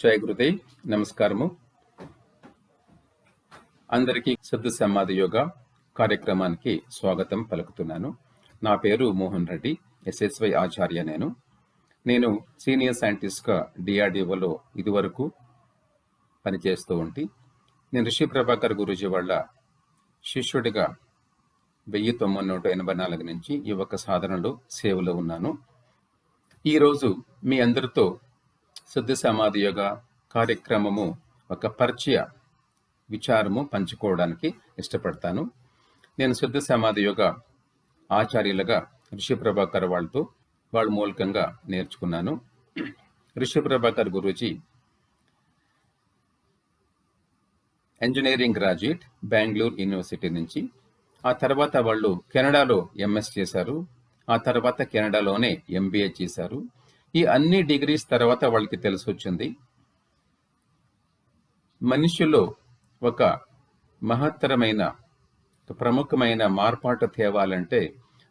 జయ గురుదేవ్ నమస్కారము. అందరికీ శుద్ధ సమాధి యోగా కార్యక్రమానికి స్వాగతం పలుకుతున్నాను. నా పేరు మోహన్ రెడ్డి ఎస్ఎస్వై ఆచార్య నేను. నేను సీనియర్ సైంటిస్ట్గా డిఆర్డిఓలో ఇదివరకు పనిచేస్తూ ఉండి నేను రిషి ప్రభాకర్ గురూజీ వాళ్ళ శిష్యుడిగా వెయ్యి తొమ్మిది నూట ఎనభై నాలుగు నుంచి ఈ ఒక్క సాధనలో సేవలో ఉన్నాను. ఈరోజు మీ అందరితో శుద్ధ సమాధి యోగ కార్యక్రమము ఒక పరిచయ విచారము పంచుకోవడానికి ఇష్టపడతాను. నేను శుద్ధ సమాధి యోగ ఆచార్యులుగా ఋషి ప్రభాకర్ వాళ్ళతో వాళ్ళ మూలకంగా నేర్చుకున్నాను. Rishi Prabhakar Guruji engineering graduate Bengaluru university నుంచి. ఆ తర్వాత వాళ్ళు కెనడాలో ఎంఎస్ చేశారు. ఆ తర్వాత కెనడాలోనే ఎంబీఏ చేశారు. ఈ అన్ని డిగ్రీస్ తర్వాత వాళ్ళకి తెలిసి వచ్చింది మనిషిలో ఒక మహత్తరమైన ప్రముఖమైన మార్పాటు తేవాలంటే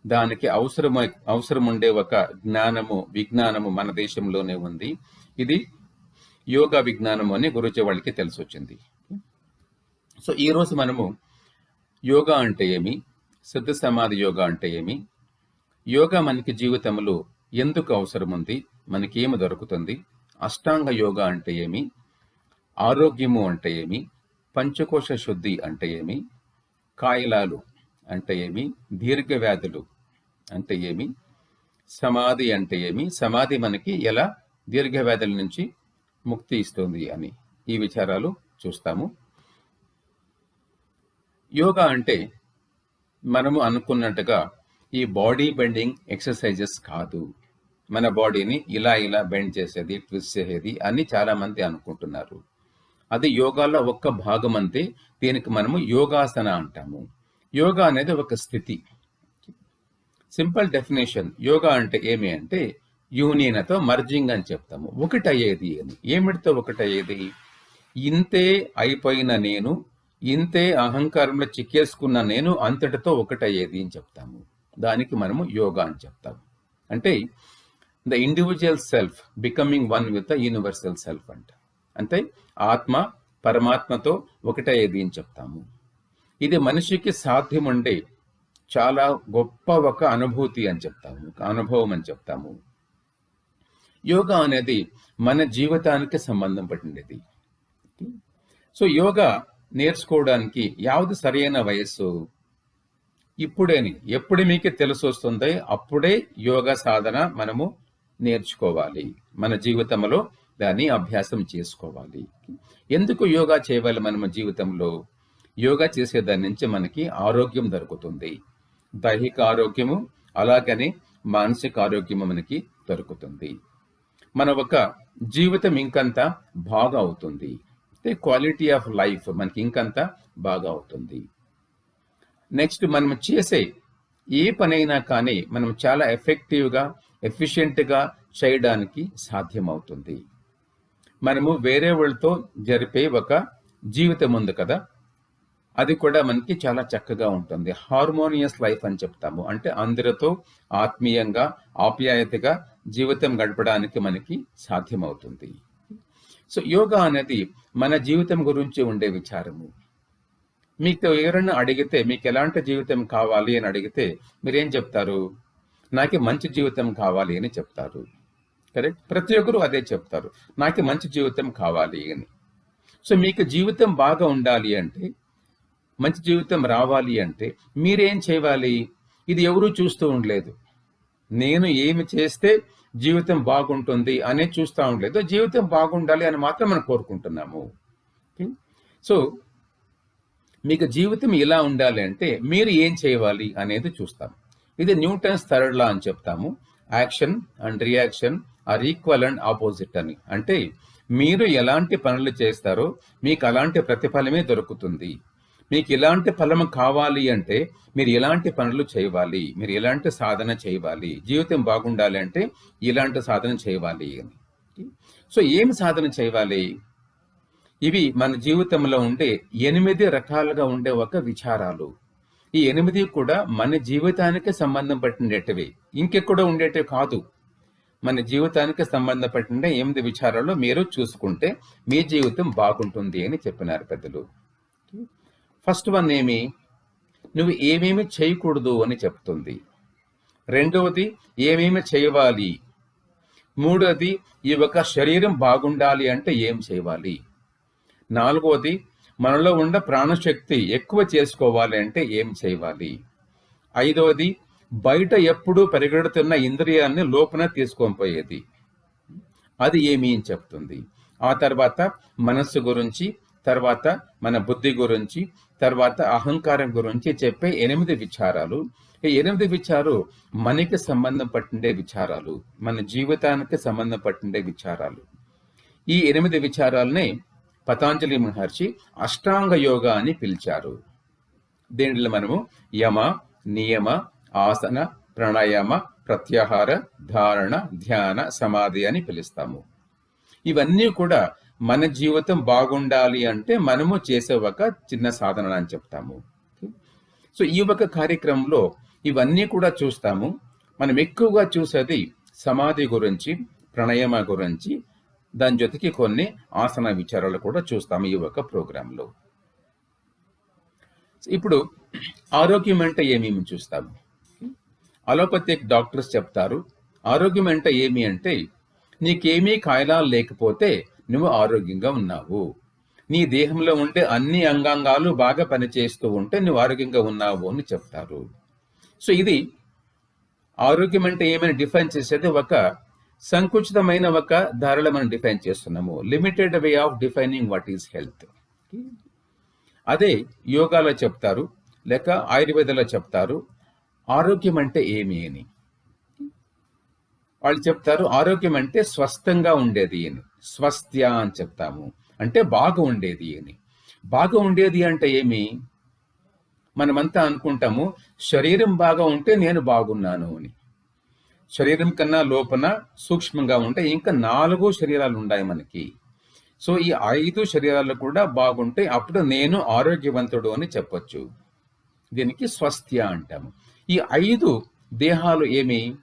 దానికి అవసరం అవసరం ఉండే ఒక జ్ఞానము విజ్ఞానము మన దేశంలోనే ఉంది. ఇది యోగా విజ్ఞానము అని గురుజీ వాళ్ళకి తెలిసి వచ్చింది సో ఈరోజు మనము యోగా అంటే ఏమి? సిద్ధ సమాధి యోగా అంటే ఏమి? యోగా మనకి జీవితంలో ఎందుకు అవసరం ఉంది మనకి ఏమి దొరుకుతుంది? అష్టాంగ యోగా అంటే ఏమి? ఆరోగ్యము అంటే ఏమి? పంచకోశ శుద్ధి అంటే ఏమి? కాయలాలు అంటే ఏమి? దీర్ఘ వ్యాధులు అంటే ఏమి? సమాధి అంటే ఏమి? సమాధి మనకి ఎలా? దీర్ఘ వ్యాధుల నుంచి ముక్తి ఇస్తుంది అని ఈ విచారాలు చూస్తాము. యోగా అంటే మనము అనుకున్నట్టుగా ఈ బాడీ బెండింగ్ ఎక్సర్సైజెస్ కాదు. మన బాడీని ఇలా ఇలా బెండ్ చేసేది ట్విస్ట్ చేసేది అని చాలా మంది అనుకుంటున్నారు. అది యోగాలో ఒక్క భాగం అంతే దీనికి మనము యోగాసన అంటాము. యోగా అనేది ఒక స్థితి. సింపుల్ డెఫినేషన్ యోగా అంటే ఏమి అంటే యూనియన్తో మర్జింగ్ అని చెప్తాము. ఒకటయ్యేది అని ఏమిటితో ఒకటయ్యేది? ఇంతే అయిపోయిన నేను ఇంతే అహంకారంలో చిక్కేసుకున్న నేను అంతటితో ఒకటయ్యేది అని చెప్తాము. దానికి మనము యోగా అని చెప్తాము. అంటే the individual self becoming one with the universal self అంట. అంటే ఆత్మ పరమాత్మతో ఒకటయ్యేది అని చెప్తాము. ఇది మనిషికి సాధ్యం ఉండే చాలా గొప్ప ఒక అనుభూతి అని చెప్తాము ఒక అనుభవం అని చెప్తాము. యోగా అనేది మన జీవితానికి సంబంధం పడినది సో యోగా నేర్చుకోవడానికి యావది సరైన వయస్సు? ఇప్పుడేని. ఎప్పుడు మీకు తెలిసి వస్తుందో అప్పుడే యోగా సాధన మనము నేర్చుకోవాలి. మన జీవితంలో దాన్ని అభ్యాసం చేసుకోవాలి. ఎందుకు యోగా చేయాలి మన జీవితంలో? యోగా చేసేదాని నుంచి మనకి ఆరోగ్యం దొరుకుతుంది. దైహిక ఆరోగ్యము అలాగనే మానసిక ఆరోగ్యము మనకి దొరుకుతుంది. మన ఒక జీవితం ఇంకంత బాగా అవుతుంది. అంటే క్వాలిటీ ఆఫ్ లైఫ్ మనకి ఇంకంత బాగా అవుతుంది. నెక్స్ట్ మనం చేసే ఏ పనైనా కానీ మనం చాలా ఎఫెక్టివ్గా ఎఫిషియెంట్గా చేయడానికి సాధ్యమవుతుంది. మనము వేరే వాళ్ళతో జరిపే ఒక జీవితం ఉంది కదా? అది కూడా మనకి చాలా చక్కగా ఉంటుంది. హార్మోనియస్ లైఫ్ అని చెప్తాము. అంటే అందరితో ఆత్మీయంగా ఆప్యాయతగా జీవితం గడపడానికి మనకి సాధ్యమవుతుంది. సో యోగా అనేది మన జీవితం గురించి ఉండే విచారము. మీకు ఎవరైనా అడిగితే మీకు ఎలాంటి జీవితం కావాలి అని అడిగితే మీరేం చెప్తారు? నాకు మంచి జీవితం కావాలి అని చెప్తారు. కరెక్ట్? ప్రతి ఒక్కరు అదే చెప్తారు. నాకు మంచి జీవితం కావాలి అని. సో మీకు జీవితం బాగా ఉండాలి అంటే మంచి జీవితం రావాలి అంటే మీరేం చేయాలి? ఇది ఎవరూ చూస్తూ ఉండలేదు. నేను ఏమి చేస్తే జీవితం బాగుంటుంది అనే చూస్తూ ఉండలేదు. జీవితం బాగుండాలి అని మాత్రం మనం కోరుకుంటున్నాము. సో మీకు జీవితం ఎలా ఉండాలి అంటే మీరు ఏం చేయాలి అనేది చూస్తాం ఇది న్యూటన్స్ థర్డ్ లా అని చెప్తాము. Action and reaction are equal and opposite అని. అంటే మీరు ఎలాంటి పనులు చేస్తారో మీకు అలాంటి ప్రతిఫలమే దొరుకుతుంది. మీకు ఎలాంటి ఫలం కావాలి అంటే మీరు ఎలాంటి పనులు చేయాలి మీరు ఎలాంటి సాధన చేయాలి జీవితం బాగుండాలి అంటే ఇలాంటి సాధన చేయాలి అని. సో ఏం సాధన చేయాలి? ఇవి మన జీవితంలో ఉండే ఎనిమిది రకాలుగా ఉండే ఒక విచారాలు. ఈ ఎనిమిది కూడా మన జీవితానికి సంబంధం పట్టినట్టువి ఇంకెక్కడో ఉండేటివి కాదు. మన జీవితానికి సంబంధం పట్టిన ఎనిమిది విచారాలు మీరు చూసుకుంటే మీ జీవితం బాగుంటుంది అని చెప్పినారు పెద్దలు. ఫస్ట్ వన్ ఏమి? నువ్వు ఏమేమి చేయకూడదు అని చెప్తుంది. రెండవది ఏమేమి చేయవాలి మూడవది ఈ యొక్క శరీరం బాగుండాలి అంటే ఏం చేయాలి? నాలుగవది మనలో ఉన్న ప్రాణశక్తి ఎక్కువ చేసుకోవాలి అంటే ఏం చేయాలి? ఐదవది బయట ఎప్పుడూ పరిగెడుతున్న ఇంద్రియాన్ని లోపల తీసుకొని పోయేది. అది ఏమి అని చెప్తుంది. ఆ తర్వాత మనస్సు గురించి తర్వాత మన బుద్ధి గురించి తర్వాత అహంకారం గురించి చెప్పే ఎనిమిది విచారాలు. ఈ ఎనిమిది విచారాలు మనకి సంబంధం పట్టిండే విచారాలు. మన జీవితానికి సంబంధం పట్టిండే విచారాలు. ఈ ఎనిమిది విచారాలనే పతాంజలి మహర్షి అష్టాంగ యోగా అని పిలిచారు. దీనిలో మనము యమ నియమ ఆసన ప్రాణాయామ ప్రత్యాహార ధారణ ధ్యాన సమాధి అని పిలుస్తాము. ఇవన్నీ కూడా మన జీవితం బాగుండాలి అంటే మనము చేసే ఒక చిన్న సాధన అని చెప్తాము. సో ఈ ఒక కార్యక్రమంలో ఇవన్నీ కూడా చూస్తాము. మనం ఎక్కువగా చూసేది సమాధి గురించి ప్రణయమ గురించి దాని జೊತೆకి కొన్ని ఆసన విచారాలు కూడా చూస్తాము ఈ యొక్క ప్రోగ్రాంలో. ఇప్పుడు ఆరోగ్యం అంటే ఏమేమి చూస్తాము? అలోపతిక్ డాక్టర్స్ చెప్తారు ఆరోగ్యం అంటే ఏమి అంటే నీకేమీ కాయలాలు లేకపోతే నువ్వు ఆరోగ్యంగా ఉన్నావు. నీ దేహంలో ఉండే అన్ని అంగాంగాలు బాగా పనిచేస్తూ ఉంటే నువ్వు ఆరోగ్యంగా ఉన్నావు అని చెప్తారు. సో ఇది ఆరోగ్యం అంటే ఏమైనా డిఫైన్ చేసేది? ఒక సంకుచితమైన ఒక ధరలు మనం డిఫైన్ చేస్తున్నాము. Limited way of defining what is health అదే యోగాలో చెప్తారు లేక ఆయుర్వేదంలో చెప్తారు ఆరోగ్యం అంటే ఏమి అని. వాళ్ళు చెప్తారు ఆరోగ్యం అంటే స్వస్థంగా ఉండేది అని. స్వస్థ్య అని చెప్తాము. అంటే బాగా ఉండేది అని. బాగా ఉండేది అంటే ఏమి? మనమంతా అనుకుంటాము శరీరం బాగా ఉంటే నేను బాగున్నాను అని. శరీరం కన్నా లోపల సూక్ష్మంగా ఉంటాయి ఇంకా నాలుగు శరీరాలు ఉన్నాయి మనకి. సో ఈ ఐదు శరీరాలు కూడా బాగుంటే అప్పుడు నేను ఆరోగ్యవంతుడు అని చెప్పొచ్చు. దీనికి స్వస్థ్య అంటాము. ఈ ఐదు దేహాలు ఏమి?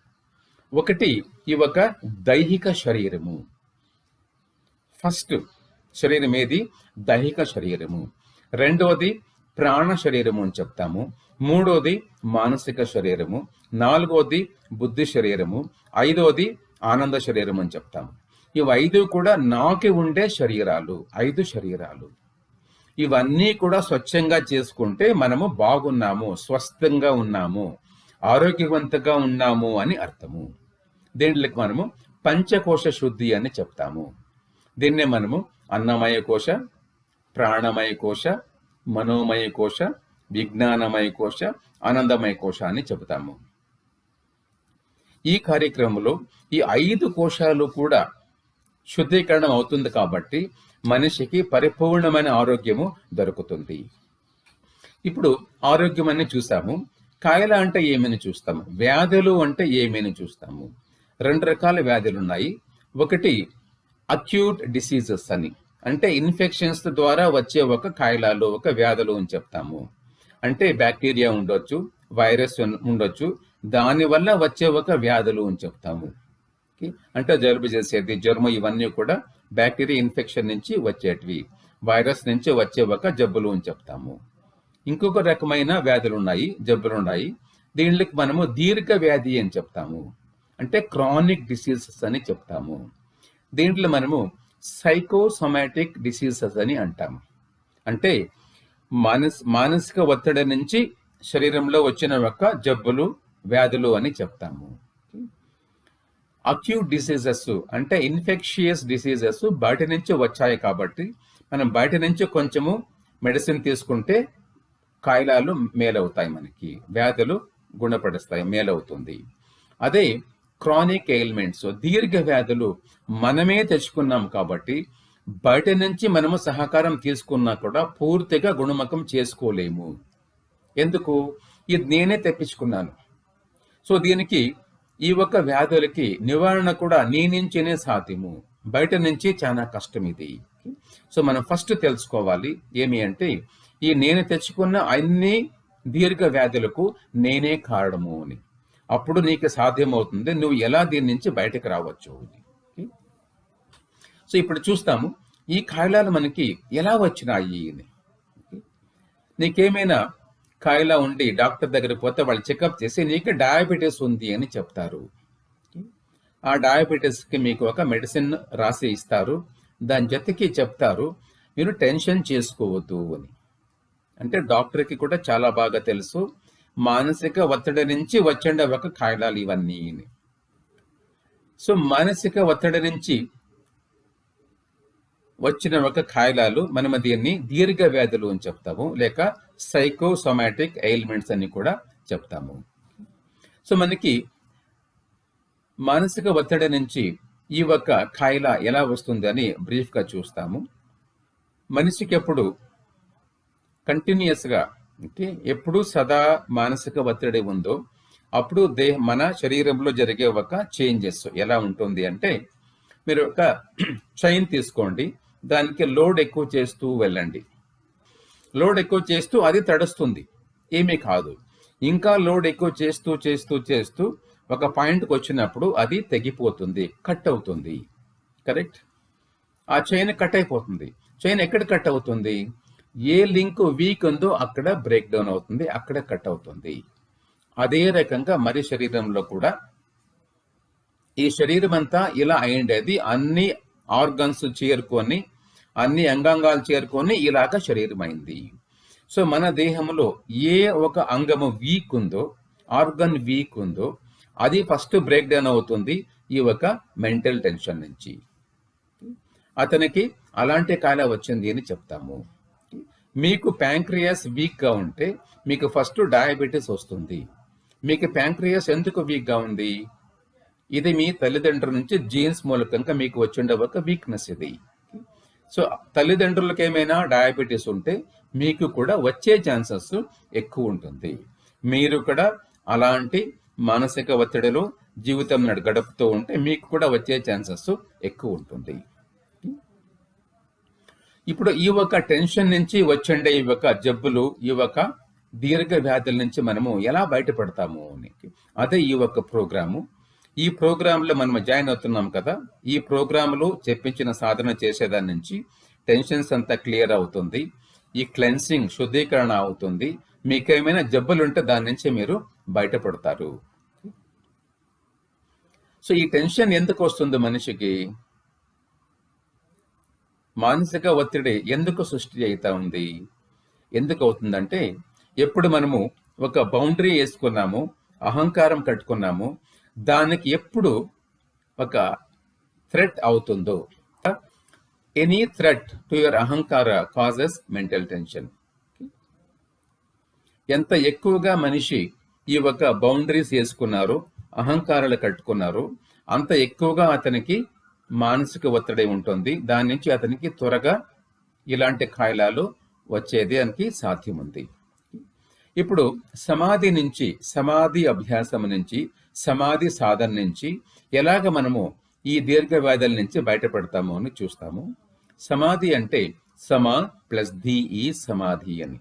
ఒకటి ఈ ఒక దైహిక శరీరము. ఫస్ట్ శరీరం ఏది? దైహిక శరీరము. రెండవది ప్రాణ శరీరము అని చెప్తాము. మూడోది మానసిక శరీరము నాలుగోది బుద్ధి శరీరము ఐదోది ఆనంద శరీరం అని చెప్తాము ఇవి ఐదు కూడా నాకి ఉండే శరీరాలు ఐదు శరీరాలు. ఇవన్నీ కూడా స్వచ్ఛంగా చేసుకుంటే మనము బాగున్నాము స్వస్థంగా ఉన్నాము ఆరోగ్యవంతంగా ఉన్నాము అని అర్థము. దీంట్లోకి మనము పంచకోశ శుద్ధి అని చెప్తాము. దీన్నే మనము అన్నమయ కోశ ప్రాణమయ కోశ మనోమయ కోశ విజ్ఞానమయ కోశ ఆనందమయ కోశ అని చెబుతాము. ఈ కార్యక్రమంలో ఈ ఐదు కోశాలు కూడా శుద్ధీకరణం అవుతుంది కాబట్టి మనిషికి పరిపూర్ణమైన ఆరోగ్యము దొరుకుతుంది. ఇప్పుడు ఆరోగ్యం అని చూసాము. కాయల అంటే ఏమని చూస్తాము? వ్యాధులు అంటే ఏమని చూస్తాము? రెండు రకాల వ్యాధులు ఉన్నాయి. ఒకటి అక్యూట్ డిసీజెస్ అని. అంటే ఇన్ఫెక్షన్స్ ద్వారా వచ్చే ఒక కాయలాలు ఒక వ్యాధులు అని చెప్తాము. అంటే బ్యాక్టీరియా ఉండొచ్చు వైరస్ ఉండొచ్చు. దానివల్ల వచ్చే ఒక వ్యాధులు అని చెప్తాము. అంటే జలుబు చేసేది జ్వరము ఇవన్నీ కూడా బ్యాక్టీరియా ఇన్ఫెక్షన్ నుంచి వచ్చేటివి. వైరస్ నుంచి వచ్చే ఒక జబ్బులు అని చెప్తాము. ఇంకొక రకమైన వ్యాధులు ఉన్నాయి జబ్బులు ఉన్నాయి. దీనికి మనము దీర్ఘ వ్యాధి అని చెప్తాము. అంటే క్రానిక్ డిసీజెస్ అని చెప్తాము. దీంట్లో మనము సైకోసొమాటిక్ డిసీజెస్ అని అంటాము. అంటే మానస్ మానసిక ఒత్తిడి నుంచి శరీరంలో వచ్చిన యొక్క జబ్బులు వ్యాధులు అని చెప్తాము. అక్యూట్ డిసీజెస్ అంటే ఇన్ఫెక్షియస్ డిసీజెస్ బయట నుంచి వచ్చాయి కాబట్టి మనం బయట నుంచి కొంచెము మెడిసిన్ తీసుకుంటే కాయలాలు మేలవుతాయి మనకి. వ్యాధులు గుణపడిస్తాయి మేలవుతుంది. అదే క్రానిక్ ఎయిల్మెంట్స్ దీర్ఘ వ్యాధులు మనమే తెచ్చుకున్నాం కాబట్టి బయట నుంచి మనము సహకారం తీసుకున్నా కూడా పూర్తిగా గుణముఖం చేసుకోలేము. ఎందుకు? ఇది నేనే తెప్పించుకున్నాను. సో దీనికి ఈ ఒక్క వ్యాధులకి నివారణ కూడా నీ నుంచేనే సాధ్యము. బయట నుంచి చాలా కష్టం ఇది. సో మనం ఫస్ట్ తెలుసుకోవాలి ఏమి అంటే ఈ నేను తెచ్చుకున్న అన్ని దీర్ఘ వ్యాధులకు నేనే కారణము అని. అప్పుడు నీకు సాధ్యమవుతుంది నువ్వు ఎలా దీని నుంచి బయటకు రావచ్చు అని. సో ఇప్పుడు చూస్తాము ఈ కాయిలాలు మనకి ఎలా వచ్చినాయి అని. నీకేమైనా కాయిలా ఉండి డాక్టర్ దగ్గర పోతే వాళ్ళు చెకప్ చేసి నీకు డయాబెటీస్ ఉంది అని చెప్తారు. ఆ డయాబెటీస్కి మీకు ఒక మెడిసిన్ రాసి ఇస్తారు. దాని జతకి చెప్తారు మీరు టెన్షన్ చేసుకోవద్దు అని. అంటే డాక్టర్కి కూడా చాలా బాగా తెలుసు మానసిక ఒత్తిడి నుంచి వచ్చండి ఒక కాయిలాలు ఇవన్నీ సో మానసిక ఒత్తిడి నుంచి వచ్చిన ఒక కాయిలాలు మనము దీన్ని దీర్ఘ వ్యాధులు అని చెప్తాము లేక సైకోసోమాటిక్ ఎయిల్మెంట్స్ అని కూడా చెప్తాము. సో మనకి మానసిక ఒత్తిడి నుంచి ఈ ఒక్క కాయిల ఎలా వస్తుంది అని బ్రీఫ్గా చూస్తాము. మనిషికి ఎప్పుడు కంటిన్యూస్గా అంటే ఎప్పుడు సదా మానసిక ఒత్తిడి ఉందో అప్పుడు దేహ మన శరీరంలో జరిగే ఒక చేంజెస్ ఎలా ఉంటుంది అంటే మీరు ఒక చైన్ తీసుకోండి. దానికి లోడ్ ఎక్కువ చేస్తూ వెళ్ళండి. లోడ్ ఎక్కువ చేస్తూ అది తడుస్తుంది. ఏమీ కాదు. ఇంకా లోడ్ ఎక్కువ చేస్తూ చేస్తూ చేస్తూ ఒక పాయింట్కి వచ్చినప్పుడు అది తెగిపోతుంది కట్ అవుతుంది. కరెక్ట్? ఆ చైన్ కట్ అయిపోతుంది. చైన్ ఎక్కడ కట్ అవుతుంది? ఏ లింక్ వీక్ ఉందో అక్కడ బ్రేక్ డౌన్ అవుతుంది అక్కడ కట్ అవుతుంది. అదే రకంగా మరి శరీరంలో కూడా ఈ శరీరం అంతా ఇలా అయిండేది అన్ని ఆర్గన్స్ చేరుకొని అన్ని అంగాంగాలు చేరుకొని ఇలాగ శరీరం అయింది సో మన దేహంలో ఏ ఒక అంగము వీక్ ఉందో ఆర్గన్ వీక్ ఉందో అది ఫస్ట్ బ్రేక్ డౌన్ అవుతుంది ఈ ఒక మెంటల్ టెన్షన్ నుంచి. అతనికి అలాంటి కాల వచ్చింది అని చెప్తాము. మీకు ప్యాంక్రియాస్ వీక్గా ఉంటే మీకు ఫస్ట్ డయాబెటీస్ వస్తుంది. మీకు ప్యాంక్రియాస్ ఎందుకు వీక్గా ఉంది? ఇది మీ తల్లిదండ్రుల నుంచి జీన్స్ మూలకంగా మీకు వచ్చిండే ఒక వీక్నెస్ ఇది. సో తల్లిదండ్రులకు ఏమైనా డయాబెటీస్ ఉంటే మీకు కూడా వచ్చే ఛాన్సెస్ ఎక్కువ ఉంటుంది. మీరు కూడా అలాంటి మానసిక ఒత్తిడిలో జీవితం గడుపుతూ ఉంటే మీకు కూడా వచ్చే ఛాన్సెస్ ఎక్కువ ఉంటుంది. ఇప్పుడు ఈ ఒక టెన్షన్ నుంచి వచ్చండే ఈ ఒక జబ్బులు ఈ ఒక దీర్ఘ వ్యాధుల నుంచి మనము ఎలా బయటపడతాము అని. అదే ఈ ఒక ప్రోగ్రాము ఈ ప్రోగ్రాంలో మనం జాయిన్ అవుతున్నాం కదా ఈ ప్రోగ్రాంలో చెప్పించిన సాధన చేసేదాని నుంచి టెన్షన్స్ అంతా క్లియర్ అవుతుంది ఈ క్లెన్సింగ్ శుద్ధీకరణ అవుతుంది మీకేమైనా జబ్బులు ఉంటే దాని నుంచి మీరు బయటపడతారు. సో ఈ టెన్షన్ ఎందుకు వస్తుంది మనిషికి? మానసిక ఒత్తిడి ఎందుకు సృష్టి అవుతా ఉంది? ఎందుకు అవుతుందంటే ఎప్పుడు మనము ఒక బౌండరీ వేసుకున్నాము అహంకారం కట్టుకున్నాము దానికి ఎప్పుడు ఒక థ్రెట్ అవుతుందో ఎనీ థ్రెట్ టు యువర్ అహంకార కాజెస్ మెంటల్ టెన్షన్ ఎంత ఎక్కువగా మనిషి ఈ ఒక బౌండరీస్ వేసుకున్నారో అహంకారాలు కట్టుకున్నారో అంత ఎక్కువగా అతనికి మానసిక ఒత్తిడి ఉంటుంది. దాని నుంచి అతనికి త్వరగా ఇలాంటి కాయిలాలు వచ్చేది అనికి సాధ్యం ఉంది ఇప్పుడు సమాధి నుంచి సమాధి అభ్యాసం నుంచి సమాధి సాధన నుంచి ఎలాగ మనము ఈ దీర్ఘ వ్యాధుల నుంచి బయటపడతాము అని చూస్తాము. సమాధి అంటే సమా ప్లస్ ధి ఈ సమాధి అని.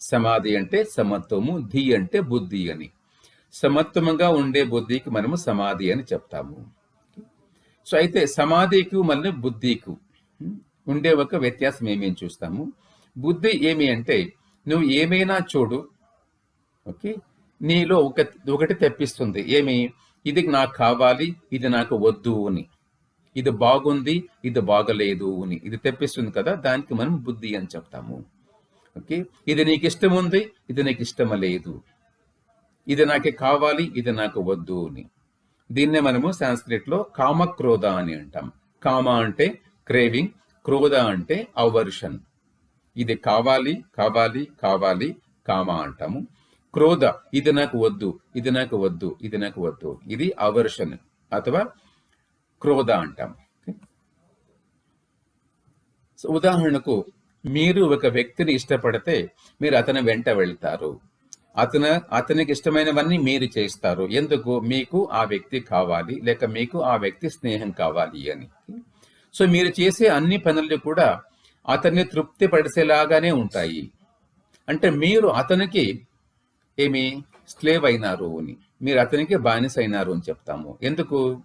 సమాధి అంటే సమత్వము ధి అంటే బుద్ధి అని. సమత్వముగా ఉండే బుద్ధికి మనము సమాధి అని చెప్తాము. సో అయితే సమాధికి మళ్ళీ బుద్ధికు ఉండే ఒక వ్యత్యాసం ఏమేమి చూస్తాము. బుద్ధి ఏమి అంటే నువ్వు ఏమైనా చూడు ఓకే? నీలో ఒక ఒకటి తెప్పిస్తుంది. ఏమి? ఇది నాకు కావాలి ఇది నాకు వద్దు అని. ఇది బాగుంది ఇది బాగలేదు అని. ఇది తెప్పిస్తుంది కదా దానికి మనం బుద్ధి అని చెప్తాము. ఓకే? ఇది నీకు ఇష్టం ఉంది ఇది నీకు ఇష్టం లేదు. ఇది నాకు కావాలి ఇది నాకు వద్దు అని. దీన్నే మనము సాంస్క్రిట్లో కామక్రోధ అని అంటాం. కామ అంటే క్రేవింగ్ క్రోధ అంటే అవర్షన్. ఇది కావాలి కావాలి కావాలి కామ అంటాము. క్రోధ ఇది నాకు వద్దు ఇది నాకు వద్దు ఇది నాకు వద్దు. ఇది అవర్షన్ అథవా క్రోధ అంటాం. సో ఉదాహరణకు మీరు ఒక వ్యక్తిని ఇష్టపడితే మీరు అతని వెంట వెళ్తారు. అతను అతనికి ఇష్టమైనవన్నీ మీరు చేస్తారు. ఎందుకు? మీకు ఆ వ్యక్తి కావాలి లేక మీకు ఆ వ్యక్తి స్నేహం కావాలి అని. సో మీరు చేసే అన్ని పనులు కూడా అతన్ని తృప్తి పడిసేలాగానే ఉంటాయి. అంటే మీరు అతనికి ఏమి? స్లేవ్ అయినారు అని. మీరు అతనికి బానిస అయినారు అని చెప్తాము. ఎందుకు?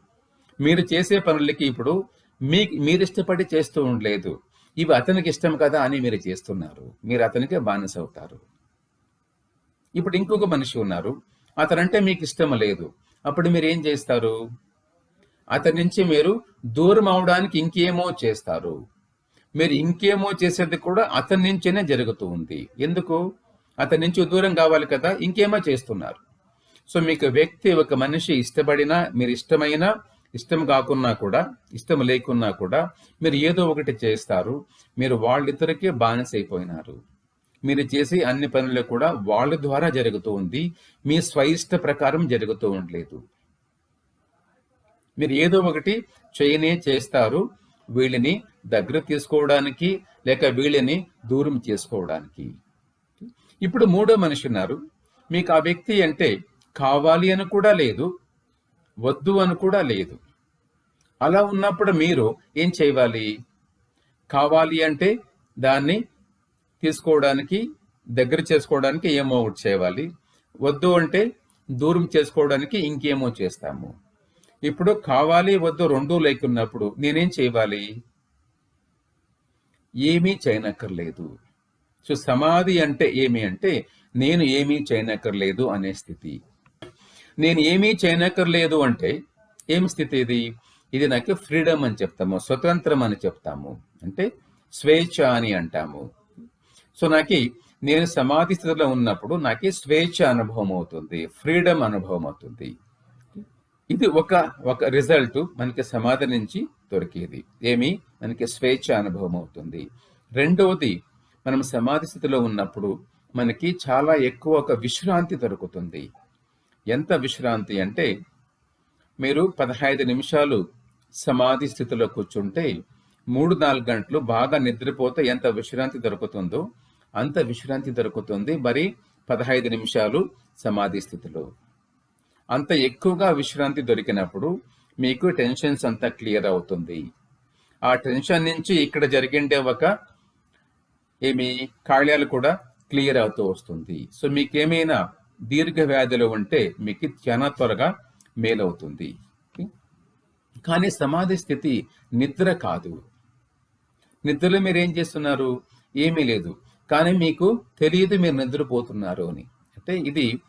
మీరు చేసే పనులకి ఇప్పుడు మీ మీరు ఇష్టపడి చేస్తూ ఉండలేదు. ఇవి అతనికి ఇష్టం కదా అని మీరు చేస్తున్నారు. మీరు అతనికే బానిస అవుతారు. ఇప్పుడు ఇంకొక మనిషి ఉన్నారు. అతనంటే మీకు ఇష్టం లేదు. అప్పుడు మీరు ఏం చేస్తారు? అతని నుంచి మీరు దూరం అవడానికి ఇంకేమో చేస్తారు. మీరు ఇంకేమో చేసేది కూడా అతని నుంచేనే జరుగుతూ ఉంది. ఎందుకు? అతని నుంచి దూరం కావాలి కదా ఇంకేమో చేస్తున్నారు. సో మీకు వ్యక్తి ఒక మనిషి ఇష్టపడినా మీరు ఇష్టమైనా ఇష్టం కాకున్నా కూడా ఇష్టం లేకున్నా కూడా మీరు ఏదో ఒకటి చేస్తారు. మీరు వాళ్ళిద్దరికే బానిస అయిపోయినారు మీరు చేసే అన్ని పనులు కూడా వాళ్ళ ద్వారా జరుగుతూ ఉంది. మీ స్వయిష్ట ప్రకారం జరుగుతూ ఉండలేదు. మీరు ఏదో ఒకటి చేయనే చేస్తారు. వీళ్ళని దగ్గర తీసుకోవడానికి లేక వీళ్ళని దూరం చేసుకోవడానికి. ఇప్పుడు మూడో మనిషి ఉన్నారు. మీకు ఆ వ్యక్తి అంటే కావాలి అని కూడా లేదు వద్దు అని కూడా లేదు. అలా ఉన్నప్పుడు మీరు ఏం చేయాలి? కావాలి అంటే దాన్ని తీసుకోవడానికి దగ్గర చేసుకోవడానికి ఏమో ఒకటి చేయాలి. వద్దు అంటే దూరం చేసుకోవడానికి ఇంకేమో చేస్తాము. ఇప్పుడు కావాలి వద్దు రెండు లేకున్నప్పుడు నేనేం చేయాలి? ఏమీ చేయనక్కర్లేదు. సో సమాధి అంటే ఏమి అంటే నేను ఏమీ చేయనక్కర్లేదు అనే స్థితి. నేను ఏమీ చేయనక్కర్లేదు అంటే ఏం స్థితి ఇది? ఇది నాకు ఫ్రీడమ్ అని చెప్తాము స్వతంత్రం అని చెప్తాము. అంటే స్వేచ్ఛ అని అంటాము. సో నాకు నేను సమాధి స్థితిలో ఉన్నప్పుడు నాకు స్వేచ్ఛ అనుభవం అవుతుంది ఫ్రీడమ్ అనుభవం అవుతుంది. ఇది ఒక ఒక రిజల్ట్ మనకి సమాధి నుంచి దొరికేది. ఏమి? మనకి స్వేచ్ఛ అనుభవం అవుతుంది. రెండవది మనం సమాధి స్థితిలో ఉన్నప్పుడు మనకి చాలా ఎక్కువ ఒక విశ్రాంతి దొరుకుతుంది. ఎంత విశ్రాంతి అంటే మీరు పదహైదు నిమిషాలు సమాధి స్థితిలో కూర్చుంటే మూడు నాలుగు గంటలు బాగా నిద్రపోతే ఎంత విశ్రాంతి దొరుకుతుందో అంత విశ్రాంతి దొరుకుతుంది మరి పదహైదు నిమిషాలు సమాధి స్థితిలో. అంత ఎక్కువగా విశ్రాంతి దొరికినప్పుడు మీకు టెన్షన్స్ అంతా క్లియర్ అవుతుంది. ఆ టెన్షన్ నుంచి ఇక్కడ జరిగిండే ఒక ఏమి? కాళ్యాలు కూడా క్లియర్ అవుతూ వస్తుంది. సో మీకేమైనా దీర్ఘ వ్యాధులు ఉంటే మీకు చాలా త్వరగా మేలవుతుంది. కానీ సమాధి స్థితి నిద్ర కాదు. నిద్రలో మీరు ఏం చేస్తున్నారు? ఏమీ లేదు. కానీ మీకు తెలియదు మీరు నిద్రపోతున్నారు అని. అంటే ఇది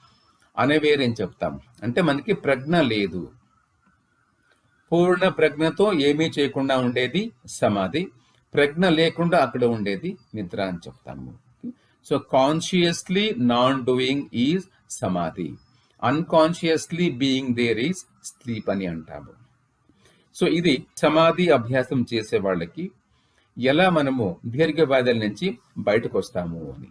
అనేవేర్ చెప్తాం. అంటే మనకి ప్రజ్ఞ లేదు. పూర్ణ ప్రజ్ఞతో ఏమీ చేయకుండా ఉండేది సమాధి. ప్రజ్ఞ లేకుండా అక్కడ ఉండేది నిద్ర అని చెప్తాము so consciously non doing is samadhi unconsciously being there is sleep అని అంటాము. సో ఇది సమాధి అభ్యాసం చేసే వాళ్ళకి ఎలా మనము దీర్ఘవ్యాధుల నుంచి బయటకు వస్తాము అని.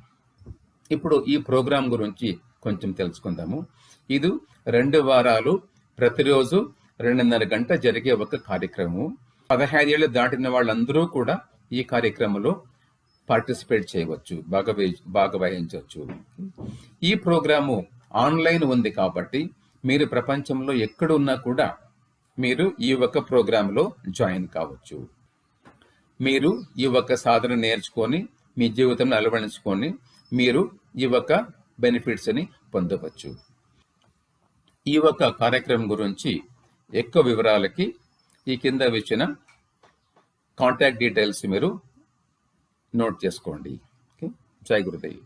ఇప్పుడు ఈ ప్రోగ్రాం గురించి కొంచెం తెలుసుకుందాము. ఇది రెండు వారాలు ప్రతిరోజు రెండున్నర గంట జరిగే ఒక కార్యక్రమం. పదహైదేళ్ళు దాటిన వాళ్ళందరూ కూడా ఈ కార్యక్రమంలో పార్టిసిపేట్ చేయవచ్చు భాగవహి భాగవహించవచ్చు. ఈ ప్రోగ్రాము ఆన్లైన్ ఉంది కాబట్టి మీరు ప్రపంచంలో ఎక్కడున్నా కూడా మీరు ఈ ఒక్క ప్రోగ్రాంలో జాయిన్ కావచ్చు. మీరు ఈ ఒక్క సాధన నేర్చుకొని మీ జీవితంలో అలవడించుకొని మీరు ఈ ఒక్క బెనిఫిట్స్ని పొందవచ్చు. ఈ ఒక్క కార్యక్రమం గురించి ఎక్కువ వివరాలకి ఈ కింద వచ్చిన కాంటాక్ట్ డీటెయిల్స్ మీరు నోట్ చేసుకోండి. ఓకే జై గురుదేవి.